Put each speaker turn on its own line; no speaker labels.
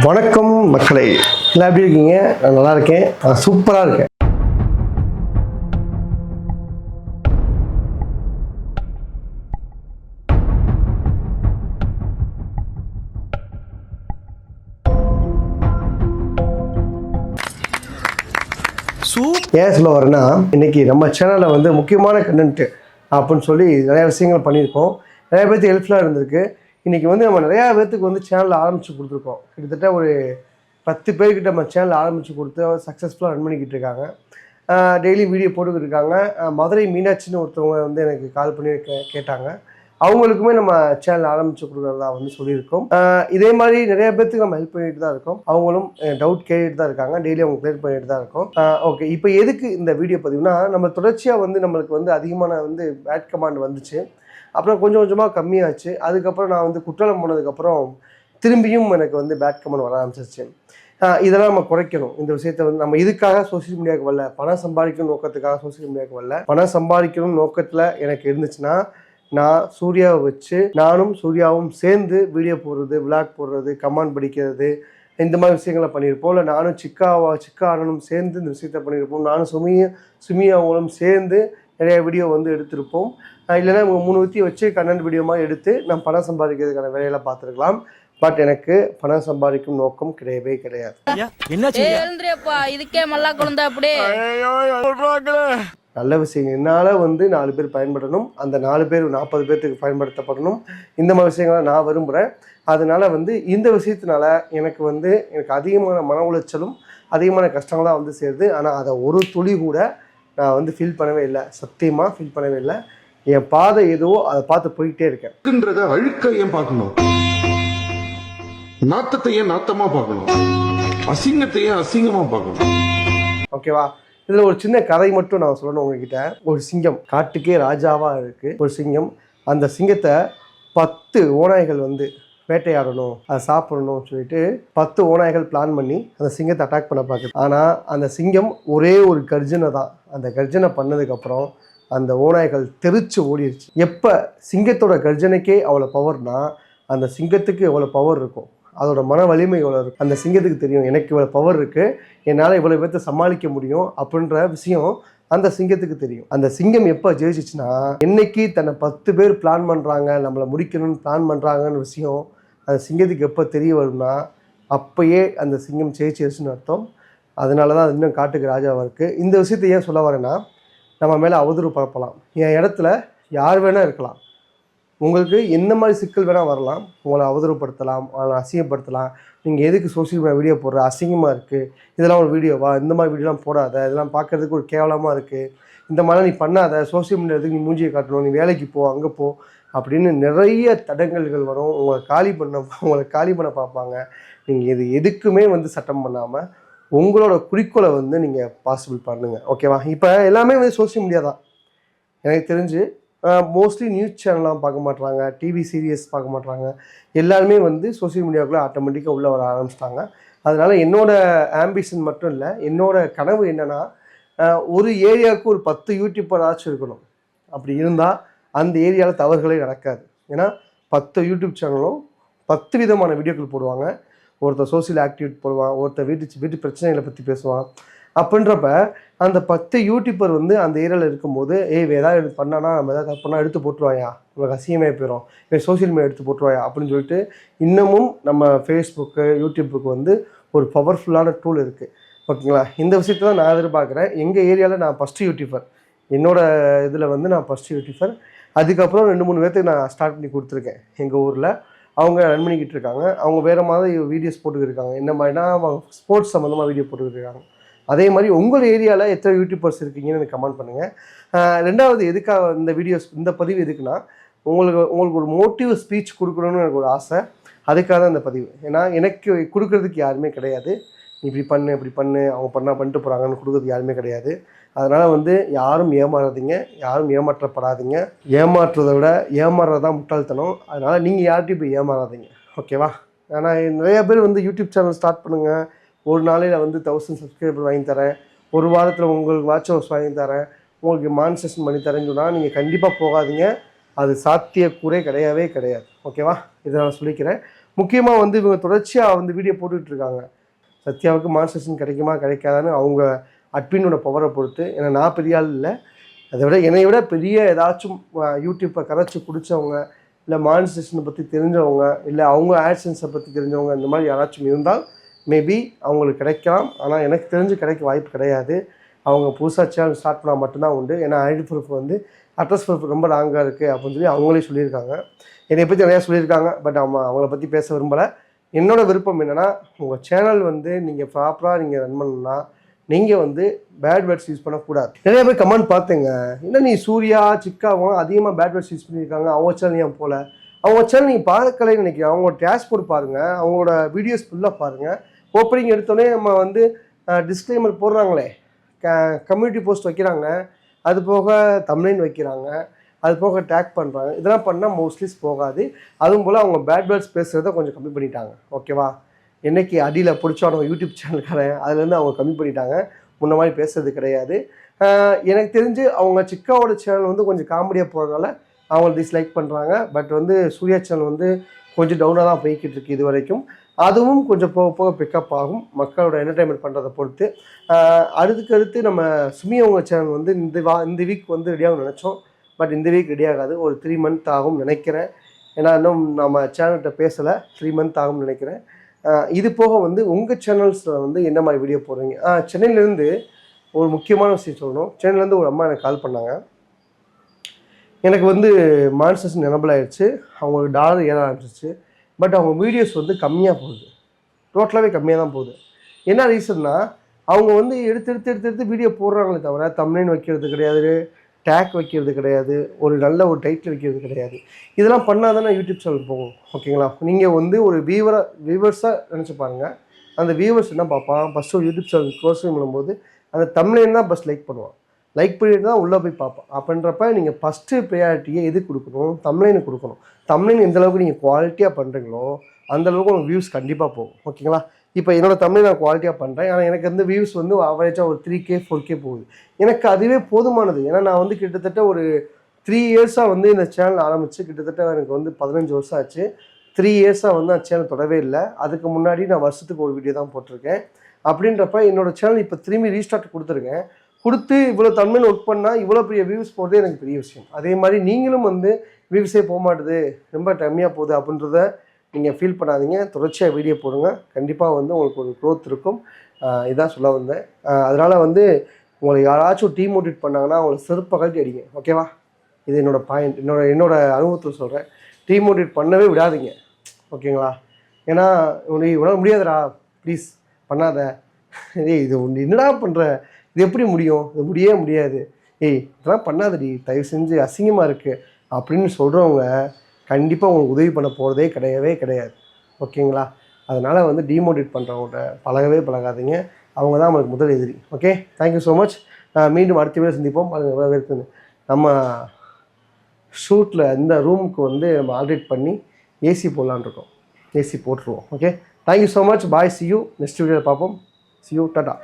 வணக்கம் மக்களே. எல்லாம் எப்படி இருக்கீங்க? நான் நல்லா இருக்கேன். நான் சூப்பராக இருக்கேன். ஏன் சொல்ல வரேன்னா இன்னைக்கு நம்ம சேனலில் வந்து முக்கியமான கண்டென்ட்டு அப்படின்னு சொல்லி நிறையா விஷயங்கள் பண்ணியிருக்கோம். நிறைய பேர்த்துக்கு ஹெல்ப்ஃபுல்லாக இருந்திருக்கு. இன்றைக்கி வந்து நம்ம நிறையா பேர்த்துக்கு வந்து சேனல் ஆரம்பித்து கொடுத்துருக்கோம். கிட்டத்தட்ட ஒரு பத்து பேர்கிட்ட நம்ம சேனல் ஆரம்பித்து கொடுத்து சக்ஸஸ்ஃபுல்லாக ரன் பண்ணிக்கிட்டு இருக்காங்க. டெய்லி வீடியோ போட்டுக்கிட்டு இருக்காங்க. மதுரை மீனாட்சின்னு ஒருத்தவங்க வந்து எனக்கு கால் பண்ணி கே கேட்டாங்க. அவங்களுக்குமே நம்ம சேனல் ஆரம்பித்து கொடுக்குறதா வந்து சொல்லியிருக்கோம். இதே மாதிரி நிறைய பேர்த்துக்கு நம்ம ஹெல்ப் பண்ணிட்டு தான் இருக்கோம். அவங்களும் டவுட் கேட்டுட்டு தான் இருக்காங்க. டெய்லி அவங்க கிளியர் பண்ணிட்டு தான் இருக்கோம். ஓகே இப்போ எதுக்கு இந்த வீடியோ பதிவுனா நம்ம தொடர்ச்சியாக வந்து நம்மளுக்கு வந்து அதிகமான வந்து பேட் கமாண்ட் வந்துச்சு. அப்புறம் கொஞ்சம் கொஞ்சமாக கம்மியாச்சு. அதுக்கப்புறம் நான் வந்து குற்றாலம் போனதுக்கப்புறம் திரும்பியும் எனக்கு வந்து பேட் கமெண்ட் வர ஆரம்பிச்சிருச்சு. இதெல்லாம் நம்ம குறைக்கணும். இந்த விஷயத்தை வந்து நம்ம இதுக்காக சோஷியல் மீடியாவுக்கு வரல. பணம் சம்பாதிக்கணும் நோக்கத்துக்காக சோஷியல் மீடியாவுக்கு வரல. பணம் சம்பாதிக்கணும் நோக்கத்தில் எனக்கு இருந்துச்சுன்னா நான் சூர்யாவை வச்சு நானும் சூர்யாவும் சேர்ந்து வீடியோ போடுறது விளாக் போடுறது கமெண்ட் படிக்கிறது இந்த மாதிரி விஷயங்களை பண்ணியிருப்போம். இல்லை நானும் சிக்காவா சிக்கா அண்ணனும் சேர்ந்து இந்த விஷயத்த பண்ணியிருப்போம். நானும் சுமியும் சுமியாவும் சேர்ந்து நிறைய வீடியோ வந்து எடுத்திருப்போம். இல்லைன்னா இவங்க மூணு ஊற்றி வச்சு கண்டென்ட் வீடியோ மாதிரி எடுத்து நான் பணம் சம்பாதிக்கிறதுக்கான வேலையில பார்த்துருக்கலாம். பட் எனக்கு பணம் சம்பாதிக்கும் நோக்கம் கிடையவே கிடையாது.
ஏய் எழுந்திரியப்பா இதுக்கே மல்லா குழந்தை அப்படியே
நல்ல விஷயம். என்னால் வந்து நாலு பேர் பயன்படணும். அந்த நாலு பேர் நாற்பது பேர்த்துக்கு பயன்படுத்தப்படணும். இந்த மாதிரி விஷயங்களை நான் விரும்புகிறேன் அதனால வந்து இந்த விஷயத்தினால எனக்கு வந்து எனக்கு அதிகமான மன உளைச்சலும் அதிகமான கஷ்டங்களாக வந்து சேருது. ஆனால் அதை ஒரு துளி கூட நான் வந்து ஃபீல் பண்ணவே இல்லை. சத்தியமாக ஃபீல் பண்ணவே இல்லை. என் பாதை எதுவோ அதை பார்த்து போயிட்டே இருக்கேன்.
அழுக்க ஏன் பார்க்கணும்? நாத்தத்தை ஏன் நாத்தமா பார்க்கணும்? அசிங்கத்தை ஏன் அசிங்கமா பார்க்கணும்?
ஓகேவா இதில் ஒரு சின்ன கதை மட்டும் நான் சொல்லணும் உங்ககிட்ட. ஒரு சிங்கம் காட்டுக்கே ராஜாவாக இருக்குது ஒரு சிங்கம் அந்த சிங்கத்தை பத்து ஓநாய்கள் வந்து வேட்டையாடணும் அதை சாப்பிடணும்னு சொல்லிட்டு பத்து ஓநாய்கள் பிளான் பண்ணி அந்த சிங்கத்தை அட்டாக் பண்ண பார்க்குது. ஆனால் அந்த சிங்கம் ஒரே ஒரு கர்ஜனை தான். அந்த கர்ஜனை பண்ணதுக்கப்புறம் அந்த ஓநாய்கள் தெரிச்சு ஓடிடுச்சு எப்போ சிங்கத்தோட கர்ஜனைக்கே அவ்வளோ பவர்னா அந்த சிங்கத்துக்கு எவ்வளோ பவர் இருக்கும்? அதோட மன வலிமை எவ்வளோ இருக்கும்? அந்த சிங்கத்துக்கு தெரியும் எனக்கு இவ்வளோ பவர் இருக்குது என்னால் இவ்வளோ பேர்த்த சமாளிக்க முடியும் அப்படின்ற விஷயம் அந்த சிங்கத்துக்கு தெரியும். அந்த சிங்கம் எப்போ ஜெயிச்சிச்சுன்னா என்னைக்கு தன்னை பத்து பேர் பிளான் பண்ணுறாங்க நம்மளை முடிக்கணும்னு பிளான் பண்ணுறாங்கன்னு விஷயம் அந்த சிங்கத்துக்கு எப்போ தெரிய வரும்னா அப்போயே அந்த சிங்கம் ஜெயிச்சிருச்சுன்னு அர்த்தம். அதனால தான் அது இன்னும் காட்டுக்கு ராஜாவாக இருக்குது இந்த விஷயத்தை ஏன் சொல்ல வரேன்னா நம்ம மேலே அவதூறு பரப்பலாம். என் இடத்துல யார் வேணால் இருக்கலாம். உங்களுக்கு எந்த மாதிரி சிக்கல் வேணால் வரலாம். உங்களை அவதூறுப்படுத்தலாம் உங்களை அசிங்கப்படுத்தலாம். நீங்கள் எதுக்கு சோஷியல் மீடியா வீடியோ போடுற? அசிங்கமாக இருக்குது இதெல்லாம் ஒரு வீடியோவா இந்த மாதிரி வீடியோலாம் போடாத. இதெல்லாம் பார்க்கறதுக்கு ஒரு கேவலமாக இருக்குது இந்த மாதிரிலாம் நீ பண்ணாத. சோஷியல் மீடியாவுக்கு நீ மூஞ்சியை காட்டணும்? நீ வேலைக்கு போ அங்கே போ அப்படின்னு நிறைய தடங்கல்கள் வரும். உங்களை காலி பண்ண உங்களை காலி பண்ண பார்ப்பாங்க. நீங்கள் இது எதுக்குமே வந்து சட்டம் பண்ணாமல் உங்களோட குறிக்கோளை வந்து நீங்கள் பாசிபிள் பண்ணுங்கள் ஓகேவா இப்போ எல்லாமே வந்து சோஷியல் மீடியா தான். எனக்கு தெரிஞ்சு மோஸ்ட்லி நியூஸ் சேனல்லாம் பார்க்க மாட்றாங்க. டிவி சீரியஸ் பார்க்க மாட்றாங்க. எல்லாருமே வந்து சோஷியல் மீடியாவுக்குள்ளே ஆட்டோமேட்டிக்காக உள்ளே வர ஆரம்பிச்சிட்டாங்க. அதனால் என்னோடய ஆம்பிஷன் மட்டும் இல்லை என்னோடய கனவு என்னென்னா ஒரு ஏரியாவுக்கு ஒரு பத்து யூடியூப்பராச்சும் இருக்கணும். அப்படி இருந்தால் அந்த ஏரியாவில் தவறுகளே நடக்காது. ஏன்னா பத்து யூடியூப் சேனலும் பத்து விதமான வீடியோக்கள் போடுவாங்க. ஒருத்தர் சோஷியல் ஆக்டிவிட்டி போடுவான் ஒருத்தர் வீட்டு வீட்டு பிரச்சனைகளை பற்றி பேசுவான். அப்படின்றப்ப அந்த பத்து யூடியூபர் வந்து அந்த ஏரியாவில் இருக்கும்போது ஏய் ஏதாவது பண்ணானா? நம்ம ஏதாவது தப்புனா பண்ணால் எடுத்து போட்டுருவாயா? உனக்கு அசிங்கமே போயிடும் இவன் சோஷியல் மீடியா எடுத்து போட்டுருவாயா? அப்படின்னு சொல்லிட்டு இன்னமும் நம்ம ஃபேஸ்புக்கு யூடியூப்புக்கு வந்து ஒரு பவர்ஃபுல்லான டூல் இருக்குது ஓகேங்களா? இந்த விஷயத்தை தான் நான் எதிர்பார்க்குறேன். எங்கள் ஏரியாவில் நான் ஃபஸ்ட்டு யூடியூபர் என்னோடய இதில் வந்து நான் ஃபஸ்ட்டு யூடியூபர் அதுக்கப்புறம் ரெண்டு மூணு பேர்த்துக்கு நான் ஸ்டார்ட் பண்ணி கொடுத்துருக்கேன். எங்கள் ஊரில். அவங்க ரன் பண்ணிக்கிட்டு இருக்காங்க. அவங்க வேறு மாதிரி வீடியோஸ் போட்டுக்கிட்டு இருக்காங்க. என்ன மாதிரினா அவங்க ஸ்போர்ட்ஸ் சம்மந்தமாக வீடியோ போட்டுக்கிட்டு இருக்காங்க. அதே மாதிரி உங்கள் ஏரியாவில் எத்தனை யூடியூபர்ஸ் இருக்கீங்கன்னு எனக்கு கமெண்ட் பண்ணுங்கள் ரெண்டாவது எதுக்காக இந்த வீடியோஸ் இந்த பதிவு எதுக்குன்னா உங்களுக்கு உங்களுக்கு ஒரு மோட்டிவ் ஸ்பீச் கொடுக்கணும்னு எனக்கு ஒரு ஆசை. அதுக்காக தான் இந்த பதிவு. ஏன்னா எனக்கு கொடுக்கறதுக்கு யாருமே கிடையாது. நீ இப்படி பண்ணு இப்படி பண்ணு அவங்க பண்ணால் பண்ணிட்டு போகிறாங்கன்னு கொடுக்கறதுக்கு யாருமே கிடையாது. அதனால் வந்து யாரும் ஏமாறாதீங்க யாரும் ஏமாற்றப்படாதீங்க. ஏமாற்றுறதை விட ஏமாறுறது தான் முட்டாள்தனம். அதனால் நீங்கள் யார்கிட்டையும் போய் ஏமாறாதீங்க. ஓகேவா ஆனால் நிறைய பேர் வந்து யூடியூப் சேனல் ஸ்டார்ட் பண்ணுங்கள் ஒரு நாளையில் வந்து தௌசண்ட் சப்ஸ்கிரைபர் வாங்கி தரேன். ஒரு வாரத்தில் உங்களுக்கு வாட்ச் ஹவர்ஸ் வாங்கி தரேன். உங்களுக்கு மானிசேஷன் பண்ணி தரேன்னு சொன்னால் நீங்கள் கண்டிப்பாக போகாதீங்க. அது சாத்தியக்கூறே கிடையவே கிடையாது. ஓகேவா இதை நான் சொல்லிக்கிறேன். முக்கியமாக வந்து இவங்க தொடர்ச்சியாக வந்து வீடியோ போட்டுட்ருக்காங்க. சத்யாவுக்கு மான்சேஷன் கிடைக்குமா கிடைக்காதான்னு அவங்க அட்மினோட பவரை பொறுத்து. ஏன்னா நான் பெரிய ஆள் இல்லை. அதை விட என்னை விட பெரிய ஏதாச்சும் யூடியூப்பை கரைச்சி குடித்தவங்க இல்லை மானிசேஷனை பற்றி தெரிஞ்சவங்க இல்லை அவங்க ஆட்சன்ஸை பற்றி தெரிஞ்சவங்க இந்த மாதிரி யாராச்சும் இருந்தால் மேபி அவங்களுக்கு கிடைக்கலாம். ஆனால் எனக்கு தெரிஞ்சு கிடைக்க வாய்ப்பு கிடையாது. அவங்க புதுசாக சேனல் ஸ்டார்ட் பண்ணால் மட்டும்தான் உண்டு. ஏன்னா ஐடி ப்ரூஃப் வந்து அட்ரஸ் ப்ரூஃப் ரொம்ப லாங்காக இருக்குது அப்படின்னு சொல்லி அவங்களே சொல்லியிருக்காங்க. என்னை பற்றி நிறையா சொல்லியிருக்காங்க. பட் அவங்க அவங்கள பற்றி பேச விரும்பலை. என்னோடய விருப்பம் என்னென்னா உங்கள் சேனல் வந்து நீங்கள் ப்ராப்பராக நீங்கள் ரன் பண்ணணும்னா நீங்கள் வந்து பேட் வேர்ட்ஸ் யூஸ் பண்ணக்கூடாது. நிறைய பேர் கமெண்ட் பார்த்துங்க. என்ன நீ சூர்யா சிக்காவும் அதிகமாக பேட் வேர்ட்ஸ் யூஸ் பண்ணியிருக்காங்க. அவங்க சேனல் ஏன் போகல அவங்க சேனல் நீங்கள் பார்க்கலைன்னு நினைக்கிறேன். அவங்களோட டேஷ்போர்ட் பாருங்கள் அவங்களோட வீடியோஸ் ஃபுல்லாக பாருங்கள் ஓப்பனிங் எடுத்தோடனே நம்ம வந்து டிஸ்க்ளைமர் போடுறாங்களே. க கம்யூனிட்டி போஸ்ட் வைக்கிறாங்க. அது போக தமிழின் வைக்கிறாங்க. அது போக டேக் பண்ணுறாங்க இதெல்லாம் பண்ணால் மோஸ்ட்லி போகாது. அதுவும் போல் அவங்க பேட் பேர்ட்ஸ் பேசுகிறத கொஞ்சம் கம்மி பண்ணிட்டாங்க. ஓகேவா என்னைக்கு அடியில் பிடிச்சானோ யூடியூப் சேனல்காரன் அதுலேருந்து அவங்க கம்மி பண்ணிட்டாங்க. முன்ன மாதிரி பேசுறது கிடையாது. எனக்கு தெரிஞ்சு அவங்க சிக்காவோட சேனல் வந்து கொஞ்சம் காமெடியாக போகிறதுனால அவங்க டிஸ்லைக் பண்ணுறாங்க பட் வந்து சூர்யா சேனல் வந்து கொஞ்சம் டவுனாக தான் போய்கிட்டு இருக்கு இது வரைக்கும். அதுவும் கொஞ்சம் போக போக பிக்கப் ஆகும். மக்களோட என்டர்டைன்மெண்ட் பண்ணுறதை பொறுத்து. ஆஹ் அடுத்து நம்ம சுமி அவங்க சேனல் வந்து இந்த வா இந்த வீக் வந்து ரெடியாகும் நினச்சோம். பட் இந்த வீக் ரெடி ஆகாது. ஒரு த்ரீ மந்த் ஆகும் நினைக்கிறேன். ஏன்னா இன்னும் நம்ம சேனல்கிட்ட பேசலை. த்ரீ மந்த் ஆகும்னு நினைக்கிறேன். இது போக வந்து உங்கள் சேனல்ஸில் வந்து என்ன மாதிரி வீடியோ போடுறீங்க? சென்னையிலேருந்து ஒரு முக்கியமான விஷயம் சொல்லணும். சென்னையிலேருந்து ஒரு அம்மா எனக்கு கால் பண்ணாங்க. எனக்கு வந்து மான்சஸ் எனபிள் ஆயிடுச்சு அவங்களுக்கு டாலர் ஏற ஆரம்பிச்சிச்சு பட் அவங்க வீடியோஸ் வந்து கம்மியாக போகுது. டோட்டலாகவே கம்மியாக தான் போகுது. என்ன ரீசன்னா அவங்க வந்து எடுத்து எடுத்து எடுத்து எடுத்து வீடியோ போடுறாங்களே தவிர தமிழ்னு வைக்கிறது கிடையாது டேக் வைக்கிறது கிடையாது ஒரு நல்ல ஒரு டைட்டில் வைக்கிறது கிடையாது. இதெல்லாம் பண்ணால் தானே யூடியூப் சேனல் போகும் ஓகேங்களா நீங்கள் வந்து ஒரு வியூவராக வியூவர்ஸாக நினச்சி பாருங்கள் அந்த வியூவர்ஸ் என்ன பார்ப்பான்? ஃபஸ்ட்டு ஒரு யூடியூப் சேனல் கோர்ஸ் பண்ணும்போது அந்த தமிழ்லைன் தான் ஃபஸ்ட் லைக் பண்ணுவான். லைக் பண்ணிட்டு தான் உள்ளே போய் பார்ப்போம். அப்படின்றப்ப நீங்கள் ஃபஸ்ட்டு ப்ரையாரிட்டியை எது கொடுக்கணும்? தமிழ்லைனுக்கு கொடுக்கணும். தமிழ்லைன் எந்தளவுக்கு நீங்கள் குவாலிட்டியாக பண்ணுறீங்களோ அந்த அளவுக்கு உங்களுக்கு வியூஸ் கண்டிப்பாக போகும். ஓகேங்களா இப்போ என்னோடய தமிழ் நான் குவாலிட்டியாக பண்ணுறேன் ஆனால் எனக்கு வந்து வியூஸ் வந்து ஆவரேஜாக ஒரு த்ரீ கே ஃபோர் கே போகுது. எனக்கு அதுவே போதுமானது. ஏன்னா நான் வந்து கிட்டத்தட்ட ஒரு த்ரீ இயர்ஸாக வந்து இந்த சேனல் ஆரம்பித்து கிட்டத்தட்ட எனக்கு வந்து பதினஞ்சு வருஷம் ஆச்சு. த்ரீ இயர்ஸாக வந்து அந்த சேனல் தொடவே இல்லை. அதுக்கு முன்னாடி நான் வருஷத்துக்கு ஒரு வீடியோ தான் போட்டிருக்கேன். அப்படின்றப்ப என்னோடய சேனல் இப்போ திரும்பி ரீஸ்டார்ட் கொடுத்துருக்கேன். கொடுத்து இவ்வளோ தமிழ் ஒர்க் பண்ணால் இவ்வளோ பெரிய வியூஸ் போகிறது எனக்கு பெரிய விஷயம். அதே மாதிரி நீங்களும் வந்து வியூஸே போக மாட்டுது ரொம்ப கம்மியாக போகுது அப்படின்றத நீங்கள் ஃபீல் பண்ணாதீங்க. தொடர்ச்சியாக வீடியோ போடுங்க. கண்டிப்பாக வந்து உங்களுக்கு ஒரு க்ரோத் இருக்கும். இதான் சொல்ல வந்தேன். அதனால் வந்து உங்களை யாராச்சும் டீம் மோட்டிவேட் பண்ணாங்கன்னா அவங்களை செருப்பை கழட்டி அடிங்க ஓகேவா இது என்னோடய பாயிண்ட் என்னோட என்னோடய அனுபவத்தில் சொல்கிறேன் டீம் மோட்டிவேட் பண்ணவே விடாதீங்க. ஓகேங்களா ஏன்னா உனக்கு உணர முடியாதுடா. ப்ளீஸ் பண்ணாத. ஏய் இது உன் என்னடா பண்ணுற இது எப்படி முடியும்? இது முடியவே முடியாது. ஏய் இதெல்லாம் பண்ணாதடி. தயவு செஞ்சு அசிங்கமாக இருக்குது அப்படின்னு சொல்கிறவங்க கண்டிப்பாக உங்களுக்கு உதவி பண்ண போகிறதே கிடையவே கிடையாது. ஓகேங்களா? அதனால் வந்து டிமோட்டிவேட் பண்ணுறவங்கள்ட்ட பழகவே பழகாதீங்க. அவங்க தான் உங்களுக்கு முதல் எதிரி. ஓகே? தேங்க்யூ ஸோ மச் மீண்டும் அடுத்த வீடியோ சந்திப்போம். பாருங்கள் எவ்வளோ இருக்குன்னு. நம்ம ஷூட்டில் இந்த ரூமுக்கு வந்து நம்ம ஆல்ரேட் பண்ணி ஏசி போடலான்னு இருக்கோம். ஏசி போட்டுருவோம். Okay? Thank you so much bye see you next வீடியோவில் பார்ப்போம். C you tata